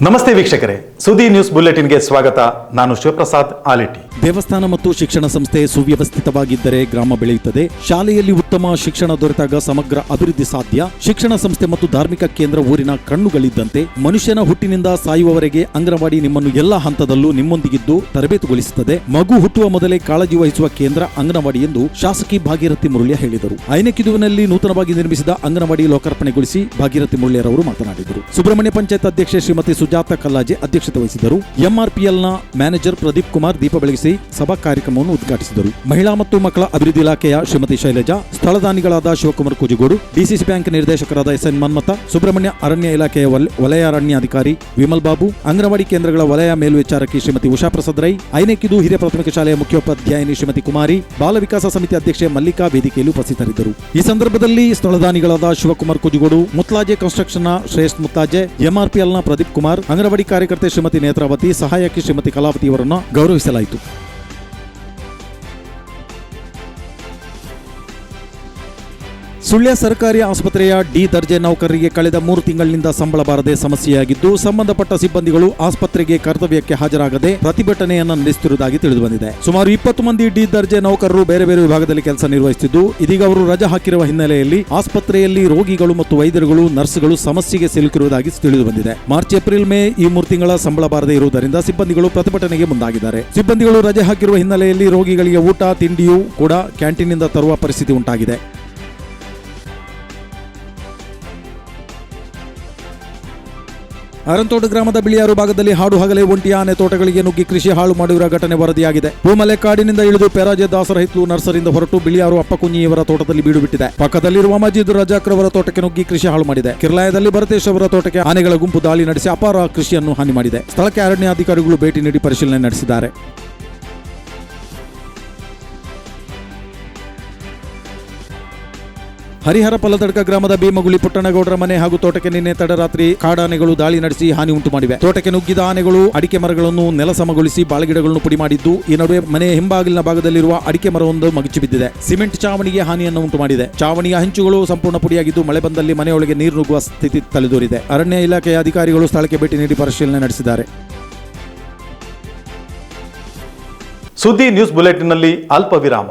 ನಮಸ್ತೆ ವೀಕ್ಷಕರೇ. ಸುದ್ದಿ ನ್ಯೂಸ್ ಬುಲೆಟಿನ್ಗೆ ಸ್ವಾಗತ. ನಾನು ಶಿವಪ್ರಸಾದ್ ಆಲಿಟಿ. ದೇವಸ್ಥಾನ ಮತ್ತು ಶಿಕ್ಷಣ ಸಂಸ್ಥೆ ಸುವ್ಯವಸ್ಥಿತವಾಗಿದ್ದರೆ ಗ್ರಾಮ ಬೆಳೆಯುತ್ತದೆ. ಶಾಲೆಯಲ್ಲಿ ಉತ್ತಮ ಶಿಕ್ಷಣ ದೊರೆತಾಗ ಸಮಗ್ರ ಅಭಿವೃದ್ಧಿ ಸಾಧ್ಯ. ಶಿಕ್ಷಣ ಸಂಸ್ಥೆ ಮತ್ತು ಧಾರ್ಮಿಕ ಕೇಂದ್ರ ಊರಿನ ಕಣ್ಣುಗಳಿದ್ದಂತೆ ಮನುಷ್ಯನ ಹುಟ್ಟಿನಿಂದ ಸಾಯುವವರೆಗೆ ಅಂಗನವಾಡಿ ನಿಮ್ಮನ್ನು ಎಲ್ಲ ಹಂತದಲ್ಲೂ ನಿಮ್ಮೊಂದಿಗಿದ್ದು ತರಬೇತುಗೊಳಿಸುತ್ತದೆ. ಮಗು ಹುಟ್ಟುವ ಮೊದಲೇ ಕಾಳಜಿ ವಹಿಸುವ ಕೇಂದ್ರ ಅಂಗನವಾಡಿ ಎಂದು ಶಾಸಕಿ ಭಾಗೀರಥಿ ಮುರುಳ್ಯ ಹೇಳಿದರು. ಐನಕಿದುವಿನಲ್ಲಿ ನೂತನವಾಗಿ ನಿರ್ಮಿಸಿದ ಅಂಗನವಾಡಿ ಲೋಕಾರ್ಪಣೆಗೊಳಿಸಿ ಭಾಗೀರಥಿ ಮುರಳಿಯರವರು ಮಾತನಾಡಿದರು. ಸುಬ್ರಹ್ಮಣ್ಯ ಪಂಚಾಯತ್ ಅಧ್ಯಕ್ಷೆ ಶ್ರೀಮತಿ ಸುಜಾತ ಕಲ್ಲಾಜೆ ಅಧ್ಯಕ್ಷತೆ ವಹಿಸಿದರು ಎಂಆರ್ಪಿಎಲ್ನ ಮ್ಯಾನೇಜರ್ ಪ್ರದೀಪ್ ಕುಮಾರ್ ದೀಪ ಬೆಳಗಿಸಿ ಸಭಾ ಕಾರ್ಯಕ್ರಮವನ್ನು ಉದ್ಘಾಟಿಸಿದರು. ಮಹಿಳಾ ಮತ್ತು ಮಕ್ಕಳ ಅಭಿವೃದ್ಧಿ ಇಲಾಖೆಯ ಶ್ರೀಮತಿ ಶೈಲಜಾ, ಸ್ಥಳದಾನಿಗಳಾದ ಶಿವಕುಮಾರ್ ಕುಜುಗೋಡು, ಡಿಸಿಸಿ ಬ್ಯಾಂಕ್ ನಿರ್ದೇಶಕರಾದ ಎಸ್ ಎನ್ ಮನ್ಮಥ, ಸುಬ್ರಹ್ಮಣ್ಯ ಅರಣ್ಯ ಇಲಾಖೆಯ ವಲ್- ವಲಯ ಅರಣ್ಯಾಧಿಕಾರಿ ವಿಮಲ್ ಬಾಬು, ಅಂಗನವಾಡಿ ಕೇಂದ್ರಗಳ ವಲಯ ಮೇಲ್ವಿಚಾರಕಿ ಶ್ರೀಮತಿ ಉಷಾ ಪ್ರಸಾದ್ ರೈ, ಐನೇಕಿದು ಹಿರಿಯ ಪ್ರಾಥಮಿಕ ಶಾಲೆಯ ಮುಖ್ಯೋಪಾಧ್ಯಾಯಿನಿ ಶ್ರೀಮತಿ ಕುಮಾರಿ, ಬಾಲ ವಿಕಾಸ ಸಮಿತಿ ಅಧ್ಯಕ್ಷೆ ಮಲ್ಲಿಕಾ ವೇದಿಕೆಯಲ್ಲಿ ಉಪಸ್ಥಿತರಿದ್ದರು. ಈ ಸಂದರ್ಭದಲ್ಲಿ ಸ್ಥಳದಾನಿಗಳಾದ ಶಿವಕುಮಾರ್ ಕುಜುಗೋಡು, ಮುತ್ಲಾಜೆ ಕನ್ಸ್ಟ್ರಕ್ಷನ್ನ ಶ್ರೇಷ್ಠ ಮುತ್ತಾಜೆ ಎಂಆರ್ಪಿಎಲ್ನ ಪ್ರದೀಪ್ ಕುಮಾರ್ ಅಂಗನವಾಡಿ ಕಾರ್ಯಕರ್ತೆ ಶ್ರೀಮತಿ ನೇತ್ರಾವತಿ ಸಹಾಯಕಿ ಶ್ರೀಮತಿ ಕಲಾವತಿ ಅವರನ್ನು ಗೌರವಿಸಲಾಯಿತು. ಸುಳ್ಯ ಸರ್ಕಾರಿ ಆಸ್ಪತ್ರೆಯ ಡಿ ದರ್ಜೆ ನೌಕರರಿಗೆ ಕಳೆದ ಮೂರು ತಿಂಗಳಿನಿಂದ ಸಂಬಳ ಬಾರದೆ ಸಮಸ್ಯೆಯಾಗಿದ್ದು, ಸಂಬಂಧಪಟ್ಟ ಸಿಬ್ಬಂದಿಗಳು ಆಸ್ಪತ್ರೆಗೆ ಕರ್ತವ್ಯಕ್ಕೆ ಹಾಜರಾಗದೆ ಪ್ರತಿಭಟನೆಯನ್ನು ನಡೆಸುತ್ತಿರುವುದಾಗಿ ತಿಳಿದುಬಂದಿದೆ. ಸುಮಾರು ಇಪ್ಪತ್ತು ಮಂದಿ ಡಿ ದರ್ಜೆ ನೌಕರರು ಬೇರೆ ಬೇರೆ ವಿಭಾಗದಲ್ಲಿ ಕೆಲಸ ನಿರ್ವಹಿಸುತ್ತಿದ್ದು, ಇದೀಗ ಅವರು ರಜೆ ಹಾಕಿರುವ ಹಿನ್ನೆಲೆಯಲ್ಲಿ ಆಸ್ಪತ್ರೆಯಲ್ಲಿ ರೋಗಿಗಳು ಮತ್ತು ವೈದ್ಯರುಗಳು, ನರ್ಸ್ಗಳು ಸಮಸ್ಯೆಗೆ ಸಿಲುಕಿರುವುದಾಗಿ ತಿಳಿದುಬಂದಿದೆ. ಮಾರ್ಚ್, ಏಪ್ರಿಲ್, ಮೇ ಈ ಮೂರು ತಿಂಗಳ ಸಂಬಳ ಬಾರದೆ ಇರುವುದರಿಂದ ಸಿಬ್ಬಂದಿಗಳು ಪ್ರತಿಭಟನೆಗೆ ಮುಂದಾಗಿದ್ದಾರೆ. ಸಿಬ್ಬಂದಿಗಳು ರಜೆ ಹಾಕಿರುವ ಹಿನ್ನೆಲೆಯಲ್ಲಿ ರೋಗಿಗಳಿಗೆ ಊಟ, ತಿಂಡಿಯೂ ಕೂಡ ಕ್ಯಾಂಟೀನ್ನಿಂದ ತರುವ ಪರಿಸ್ಥಿತಿ ಉಂಟಾಗಿದೆ. ಅರಂತೋಟ ಗ್ರಾಮದ ಬಿಳಿಯಾರು ಭಾಗದಲ್ಲಿ ಹಾಡು ಹಗಲೇ ಒಂಟಿ ಆನೆ ತೋಟಗಳಿಗೆ ನುಗ್ಗಿ ಕೃಷಿ ಹಾಳು ಮಾಡಿರುವ ಘಟನೆ ವರದಿಯಾಗಿದೆ. ಭೂಮಲೆ ಕಾಡಿನಿಂದ ಇಳಿದು ಪೆರಾಜೆ ದಾಸರ ಹಿತ್ಲು ನರ್ಸರಿಂದ ಹೊರಟು ಬಿಳಿಯಾರು ಅಪ್ಪಕುಂಜಿಯವರ ತೋಟದಲ್ಲಿ ಬೀಡು ಬಿಟ್ಟಿದೆ ಪಕ್ಕದಲ್ಲಿರುವ ಮಜೀದ್ ರಜಾಕ್ರವರ ತೋಟಕ್ಕೆ ನುಗ್ಗಿ ಕೃಷಿ ಹಾಳು ಮಾಡಿದೆ. ಕಿರ್ಲಾಯದಲ್ಲಿ ಭರತೇಶ್ ಅವರ ತೋಟಕ್ಕೆ ಆನೆಗಳ ಗುಂಪು ದಾಳಿ ನಡೆಸಿ ಅಪಾರ ಕೃಷಿಯನ್ನು ಹಾನಿ ಮಾಡಿದೆ. ಸ್ಥಳಕ್ಕೆ ಅರಣ್ಯಾಧಿಕಾರಿಗಳು ಭೇಟಿ ನೀಡಿ ಪರಿಶೀಲನೆ ನಡೆಸಿದ್ದಾರೆ. ಹರಿಹರ ಪಲ್ಲದಡ್ಕ ಗ್ರಾಮದ ಭೀಮಗುಳಿ ಪುಟ್ಟಣಗೌಡರ ಮನೆ ಹಾಗೂ ತೋಟಕ್ಕೆ ನಿನ್ನೆ ತಡರಾತ್ರಿ ಕಾಡಾನೆಗಳು ದಾಳಿ ನಡೆಸಿ ಹಾನಿ ಉಂಟು ಮಾಡಿವೆ ತೋಟಕ್ಕೆ ನುಗ್ಗಿದ ಆನೆಗಳು, ಅಡಿಕೆ ಮರಗಳನ್ನು ನೆಲಸಮಗೊಳಿಸಿ ಬಾಳೆಗಿಡಗಳನ್ನು ಪುಡಿ ಮಾಡಿದ್ದು, ಈ ನಡುವೆ ಮನೆಯ ಹಿಂಬಾಗಿಲಿನ ಭಾಗದಲ್ಲಿರುವ ಅಡಿಕೆ ಮರವೊಂದು ಮಗಚಿ ಬಿದ್ದಿದೆ. ಸಿಮೆಂಟ್ ಚಾವಣಿಗೆ ಹಾನಿಯನ್ನು ಉಂಟು ಮಾಡಿದೆ ಚಾವಣಿಯ ಹಂಚುಗಳು ಸಂಪೂರ್ಣ ಪುಡಿಯಾಗಿದ್ದು, ಮಳೆ ಬಂದಲ್ಲಿ ಮನೆಯೊಳಗೆ ನೀರು ನುಗ್ಗುವ ಸ್ಥಿತಿ ತಲೆದೋರಿದೆ. ಅರಣ್ಯ ಇಲಾಖೆಯ ಅಧಿಕಾರಿಗಳು ಸ್ಥಳಕ್ಕೆ ಭೇಟಿ ನೀಡಿ ಪರಿಶೀಲನೆ ನಡೆಸಿದ್ದಾರೆ. ಸುದ್ದಿ ನ್ಯೂಸ್ ಬುಲೆಟಿನ್ನಲ್ಲಿ ಅಲ್ಪ ವಿರಾಮ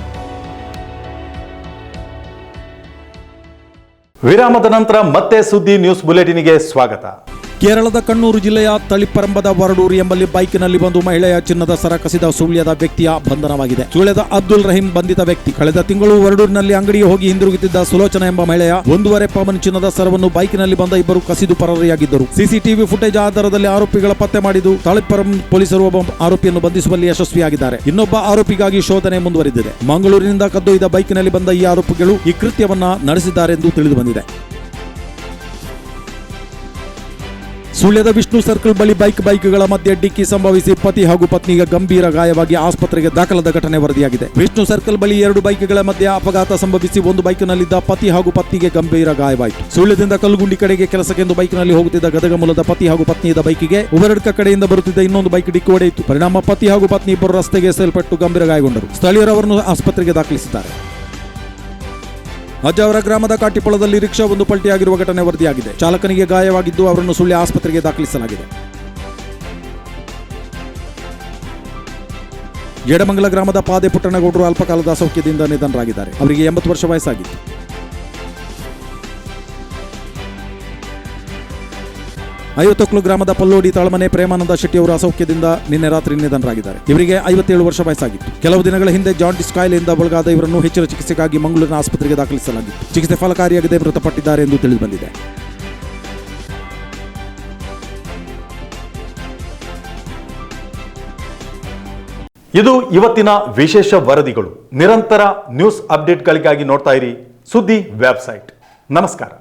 ವಿರಾಮದ ನಂತರ ಮತ್ತೆ ಸುದ್ದಿ ನ್ಯೂಸ್ ಬುಲೆಟಿನ್ಗೆ ಸ್ವಾಗತ. ಕೇರಳದ ಕಣ್ಣೂರು ಜಿಲ್ಲೆಯ ತಳಿಪರಂಬದ ವರಡೂರು ಎಂಬಲ್ಲಿ ಬೈಕ್ನಲ್ಲಿ ಬಂದು ಮಹಿಳೆಯ ಚಿನ್ನದ ಸರ ಕಸಿದ ಸುಳ್ಯದ ವ್ಯಕ್ತಿಯ ಬಂಧನವಾಗಿದೆ. ಸುಳ್ಯದ ಅಬ್ದುಲ್ ರಹೀಂ ಬಂಧಿತ ವ್ಯಕ್ತಿ. ಕಳೆದ ತಿಂಗಳು ವರಡೂರಿನಲ್ಲಿ ಅಂಗಡಿಗೆ ಹೋಗಿ ಹಿಂದಿರುಗುತ್ತಿದ್ದ ಸುಲೋಚನಾ ಎಂಬ ಮಹಿಳೆಯ ಒಂದೂವರೆ ಪವನ್ ಚಿನ್ನದ ಸರವನ್ನು ಬೈಕ್ನಲ್ಲಿ ಬಂದ ಇಬ್ಬರು ಕಸಿದು ಪರಾರಿಯಾಗಿದ್ದರು. ಸಿಸಿಟಿವಿ ಫುಟೇಜ್ ಆಧಾರದಲ್ಲಿ ಆರೋಪಿಗಳ ಪತ್ತೆ ಮಾಡಿದ್ದು ತಳಿಪರಂ ಪೊಲೀಸರು ಒಬ್ಬ ಆರೋಪಿಯನ್ನು ಬಂಧಿಸುವಲ್ಲಿ ಯಶಸ್ವಿಯಾಗಿದ್ದಾರೆ. ಇನ್ನೊಬ್ಬ ಆರೋಪಿಗಾಗಿ ಶೋಧನೆ ಮುಂದುವರೆದಿದೆ. ಮಂಗಳೂರಿನಿಂದ ಕದ್ದೊಯ್ದ ಬೈಕ್ನಲ್ಲಿ ಬಂದ ಈ ಆರೋಪಿಗಳು ಈ ಕೃತ್ಯವನ್ನ ನಡೆಸಿದ್ದಾರೆಂದು ತಿಳಿದು ಬಂದಿದೆ ಸುಳ್ಯದ ವಿಷ್ಣು ಸರ್ಕಲ್ ಬಳಿ ಬೈಕ್ ಬೈಕ್ಗಳ ಮಧ್ಯೆ ಡಿಕ್ಕಿ ಸಂಭವಿಸಿ ಪತಿ ಹಾಗೂ ಪತ್ನಿಗೆ ಗಂಭೀರ ಗಾಯವಾಗಿ ಆಸ್ಪತ್ರೆಗೆ ದಾಖಲಾದ ಘಟನೆ ವರದಿಯಾಗಿದೆ. ವಿಷ್ಣು ಸರ್ಕಲ್ ಬಳಿ ಎರಡು ಬೈಕ್ಗಳ ಮಧ್ಯೆ ಅಪಘಾತ ಸಂಭವಿಸಿ ಒಂದು ಬೈಕ್ನಲ್ಲಿದ್ದ ಪತಿ ಹಾಗೂ ಪತ್ನಿಗೆ ಗಂಭೀರ ಗಾಯವಾಯಿತು. ಸುಳ್ಯದಿಂದ ಕಲ್ಲುಗುಂಡಿ ಕಡೆಗೆ ಕೆಲಸಕ್ಕೆಂದು ಬೈಕ್ನಲ್ಲಿ ಹೋಗುತ್ತಿದ್ದ ಗದಗ ಮೂಲದ ಪತಿ ಹಾಗೂ ಪತ್ನಿಯದ ಬೈಕಿಗೆ ಉಬರಡ್ಕ ಕಡೆಯಿಂದ ಬರುತ್ತಿದ್ದ ಇನ್ನೊಂದು ಬೈಕ್ ಡಿಕ್ಕಿ ಹೊಡೆಯಿತು. ಪರಿಣಾಮ ಪತಿ ಹಾಗೂ ಪತ್ನಿ ಇಬ್ಬರು ರಸ್ತೆಗೆ ಸೇಲ್ಪಟ್ಟು ಗಂಭೀರ ಗಾಯಗೊಂಡರು. ಸ್ಥಳೀಯರವರನ್ನು ಆಸ್ಪತ್ರೆಗೆ ದಾಖಲಿಸಿದ್ದಾರೆ. ಅಜ್ಜ ಅವರ ಗ್ರಾಮದ ಕಾಟಿಪೊಳದಲ್ಲಿ ರಿಕ್ಷಾ ಒಂದು ಪಲ್ಟಿಯಾಗಿರುವ ಘಟನೆ ವರದಿಯಾಗಿದೆ. ಚಾಲಕನಿಗೆ ಗಾಯವಾಗಿದ್ದು ಅವರನ್ನು ಸುಳ್ಳಿ ಆಸ್ಪತ್ರೆಗೆ ದಾಖಲಿಸಲಾಗಿದೆ. ಎಡಮಂಗಲ ಗ್ರಾಮದ ಪಾದೆ ಪುಟ್ಟಣಗೌಡರು ಅಲ್ಪಕಾಲದ ಸೌಖ್ಯದಿಂದ ನಿಧನರಾಗಿದ್ದಾರೆ. ಅವರಿಗೆ ಎಂಬತ್ತು ವರ್ಷ ವಯಸ್ಸಾಗಿತ್ತು. ಐವತ್ತೊಕ್ಲು ಗ್ರಾಮದ ಪಲ್ಲೋಡಿ ತಾಳ್ಮನೆ ಪ್ರೇಮಾನಂದ ಶೆಟ್ಟಿ ಅವರು ಅಸೌಖ್ಯದಿಂದ ನಿನ್ನೆ ರಾತ್ರಿ ನಿಧನರಾಗಿದ್ದಾರೆ. ಇವರಿಗೆ ಐವತ್ತೇಳು ವರ್ಷ ವಯಸ್ಸಾಗಿತ್ತು. ಕೆಲವು ದಿನಗಳ ಹಿಂದೆ ಜಾಂಡಿಸ್ ಕಾಯಿಲೆಯಿಂದ ಒಳಗಾದ ಇವರನ್ನು ಹೆಚ್ಚಿನ ಚಿಕಿತ್ಸೆಗಾಗಿ ಮಂಗಳೂರಿನ ಆಸ್ಪತ್ರೆಗೆ ದಾಖಲಿಸಲಾಗಿತ್ತು. ಚಿಕಿತ್ಸೆ ಫಲಕಾರಿಯಾಗದೆ ಮೃತಪಟ್ಟಿದ್ದಾರೆ ಎಂದು ತಿಳಿದುಬಂದಿದೆ. ಇದು ಇವತ್ತಿನ ವಿಶೇಷ ವರದಿಗಳು. ನಿರಂತರ ನ್ಯೂಸ್ ಅಪ್ಡೇಟ್ಗಳಿಗಾಗಿ ನೋಡ್ತಾ ಇರಿ ಸುದ್ದಿ ವೆಬ್ಸೈಟ್. ನಮಸ್ಕಾರ.